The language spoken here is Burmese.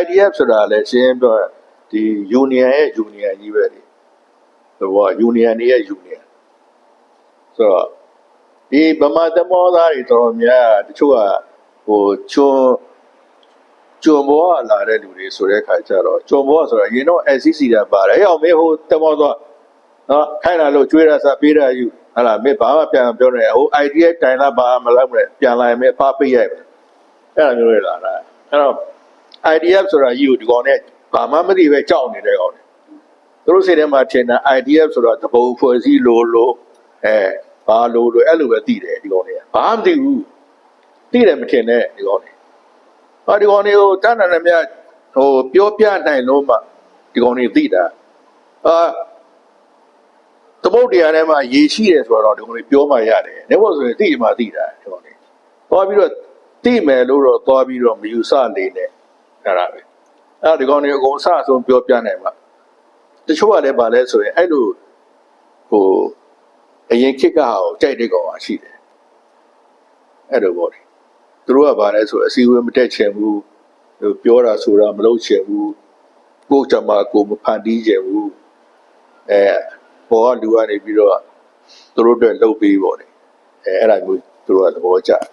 IDF ဆိုတာလည်းရှင်းပြဒီ union ရဲ့ union ကြီးပဲလေဟိုက union ရဲ့ union ဆိုတော့ဒီဗမာသမောသားတွေတော်တော်များတချို့ကဟိုချွန်ကျွံဘောကလာတဲ့လူတွေဆိုတဲ့ခါကျတော့ကျွံဘောကဆိုတာရင်တော့ SCC တာပါတယ်အဲ့အောင်မေးဟိုသမောသွားနော်ခိုင်းလာလို့ကျွေးရစားပေးရယူဟာလာမေးဘာမှပြန်မပြောနဲ့ဟို idea တိုင်လာဘာမှမလုပ်နဲ့ပြန်လာရင်မေးဖားပေးရိုက်မယ်အဲ့လိုမျိုးတွေလာတာအဲ့တော့ IDF ဆိုတာယူဒီကောင်နဲ့ဘာမှမသိပဲကြောက်နေတဲ့ကောင်တွေသူတို့စိတ်ထဲမှာထင်တာ IDF ဆိုတာတပုံဖွဲ့စည်းလို့လို့အဲဘာလို့လို့အဲ့လိုပဲသိတယ်ဒီကောင်တွေကဘာမှမသိဘူးသိတယ်မထင်နဲ့ဒီကောင်တွေဟာဒီကောင်တွေကိုတန်းတန်းနဲ့မြဟိုပြောပြနိုင်လို့မှဒီကောင်တွေသိတာအာသမုတ်တရားထဲမှာရေရှိတယ်ဆိုတော့ဒီကောင်တွေပြောမှရတယ်။ဒါပေမဲ့ဆိုရင်သိမှသိတာဒီကောင်တွေသွားပြီးတော့သိမယ်လို့တော့သွားပြီးတော့မယူဆနေနဲ့ အဲ့ဒါပဲအဲ့ဒါဒီကောင်တွေအကုန်အဆအဆုံးပြောပြနိုင်မှာတချို့ကလည်းဗာလဲဆိုရင်အဲ့လိုဟိုအရင်ခေတ်ကဟိုကြိုက်တဲ့ကောင်ကရှိတယ်အဲ့လိုပေါ့လေသူတို့ကဗာလဲဆိုအစည်းအဝေးမတက်ချင်ဘူးဟိုပြောတာဆိုတာမလုပ်ချင်ဘူးကိုယ်ကြမှာကိုယ်မဖန်တီးချင်ဘူးအဲပေါ်ကလူကနေပြီးတော့သူတို့အတွက်လုပ်ပေးပေါ့လေအဲအဲ့ဒါမျိုးသူတို့ကသဘောကျတယ်